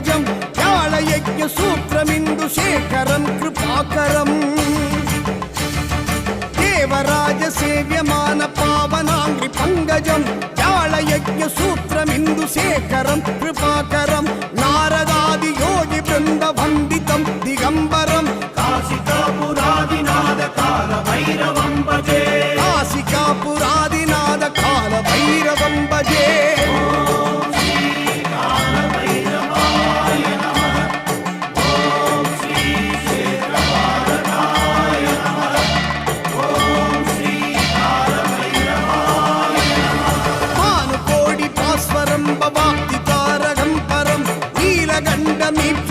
పంకజం జ్ఞాళయజ్ఞ సూత్రమిందు శేఖరం కృపాకరం. దేవరాజ సేవ్యమాన పావనాంగ్రి పంకజం జ్ఞాళయజ్ఞ సూత్రమిందు శేఖరం కృపాకరం. నారదాది యోగి బృంద వందితం దిగంబరం కాశికాపురం ஸ்வரம் பவாப்தி தாரகம் பரம். நீலகண்டமீப்